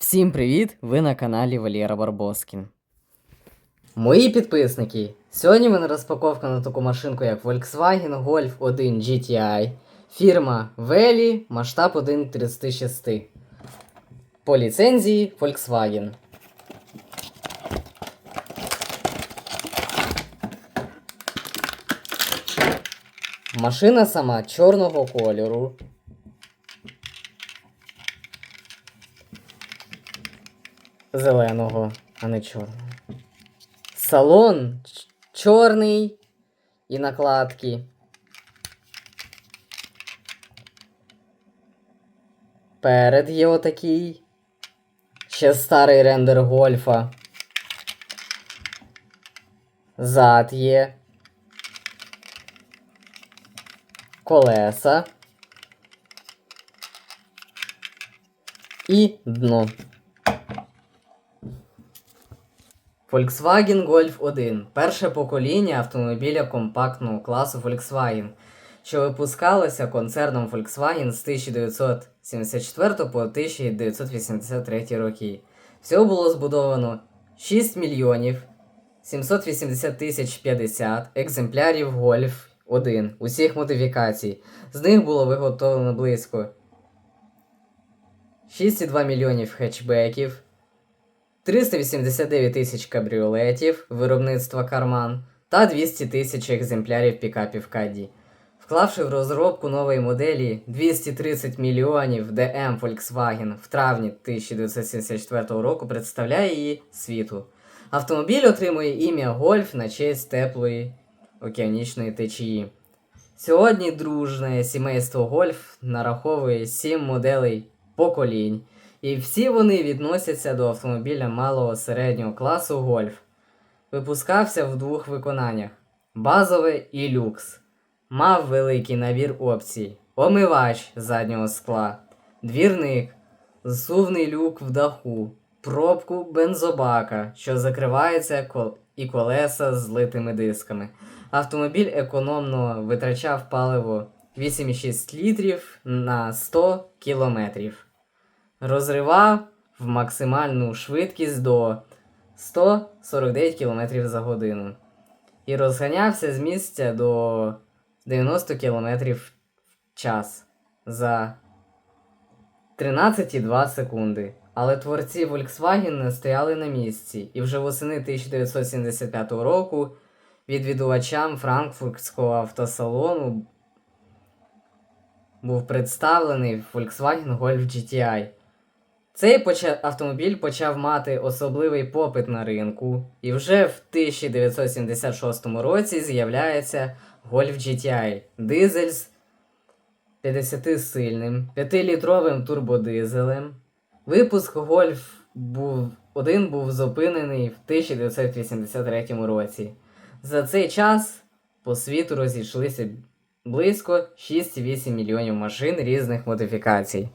Всім привіт! Ви на каналі Валєра Барбоскін. Мої підписники. Сьогодні в мене розпаковка на таку машинку, як Volkswagen Golf 1 GTI. Фірма Veli, масштаб 1.36. По ліцензії Volkswagen. Машина сама чорного кольору. Зеленого, а не чорного. Салон чорний і накладки. Перед є отакий. Ще старий рендер гольфа. Зад є. Колеса. І дно. Volkswagen Golf 1 перше покоління автомобіля компактного класу Volkswagen, що випускалося концерном Volkswagen з 1974 по 1983 роки. Всього було збудовано 6 мільйонів 780 тисяч 50 екземплярів Golf 1 усіх модифікацій. З них було виготовлено близько 6,2 мільйонів хетчбеків, 389 тисяч кабріолетів виробництва Карман та 200 тисяч екземплярів пікапів Каді. Вклавши в розробку нової моделі 230 мільйонів DM Volkswagen в травні 1974 року представляє її світу. Автомобіль отримує ім'я Гольф на честь теплої океанічної течії. Сьогодні дружне сімейство Гольф нараховує 7 моделей поколінь. І всі вони відносяться до автомобіля малого середнього класу Гольф. Випускався в двох виконаннях: базове і люкс. Мав великий набір опцій: омивач заднього скла, двірник, зсувний люк в даху, пробку бензобака, що закривається кол- і колеса з злитими дисками. Автомобіль економно витрачав паливо 8,6 літрів на 100 кілометрів розривав в максимальну швидкість до 149 км за годину і розганявся з місця до 90 км в час за 13,2 секунди. Але творці Volkswagen не стояли на місці, і вже восени 1975 року відвідувачам Франкфуртського автосалону був представлений Volkswagen Golf GTI. Цей автомобіль почав мати особливий попит на ринку, і вже в 1976 році з'являється Golf GTI дизель з 50-сильним 5-літровим турбодизелем. Випуск Golf був, один був зупинений в 1983 році. За цей час по світу розійшлися близько 6,8 мільйонів машин різних модифікацій.